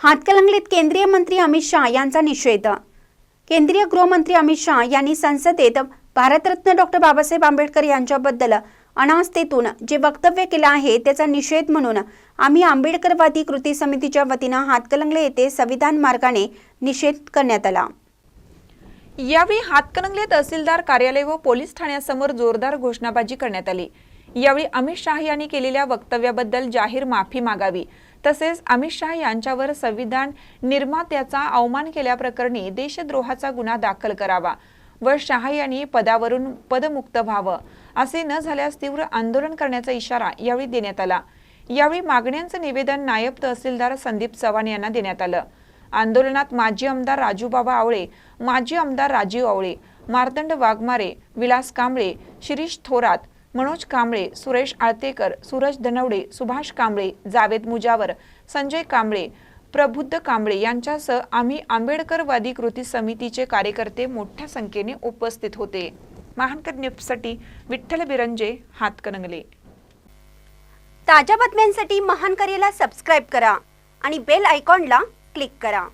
हातकलंगलीत केंद्रीय मंत्री अमित शहा यांचा निषेध. केंद्रीय गृहमंत्री अमित शहा यांनी संसदेत भारतरत्न डॉक्टर बाबासाहेब आंबेडकर यांच्याबद्दल अनास्थेतून जे वक्तव्य केलं आहे त्याचा निषेध म्हणून आम्ही आंबेडकरवादी कृती समितीच्या वतीनं हातकलंगले येथे संविधान मार्गाने निषेध करण्यात आला. यावेळी हातकणंगले तहसीलदार कार्यालय व पोलीस ठाण्यासमोर जोरदार घोषणाबाजी करण्यात आली. यावेळी अमित शहा यांनी केलेल्या वक्तव्याबद्दल जाहीर माफी मागावी. तसेच अमित शहा यांच्यावर संविधान निर्मात्याचा अवमान केल्याप्रकरणी देशद्रोहाचा गुन्हा दाखल करावा. व शहा यांनी पदावरून पदमुक्त व्हावं असे न झाल्यास तीव्र आंदोलन करण्याचा इशारा यावेळी देण्यात आला. यावेळी मागण्यांचं निवेदन नायब तहसीलदार संदीप चव्हाण यांना देण्यात आलं. आंदोलनात माजी आमदार राजूबाबा आवळे माजी आमदार राजीव आवळे मार्तंड वाघमारे विलास कांबळे शिरीष थोरात मनोज कांबळे सुरेश आळतेकर सूरज धनवडे सुभाष कांबळे जावेद मुजावर संजय कांबळे प्रबुद्ध कांबळे यांच्यासह आम्ही आंबेडकरवादी कृती समितीचे कार्यकर्ते मोठ्या संख्येने उपस्थित होते. महानकर न्यूजसाठी विठ्ठल बिरंजे हातकणंगले ताज्या बातम्यांसाठी महानकरेला सबस्क्राईब करा आणि बेल आयकॉनला क्लिक करा.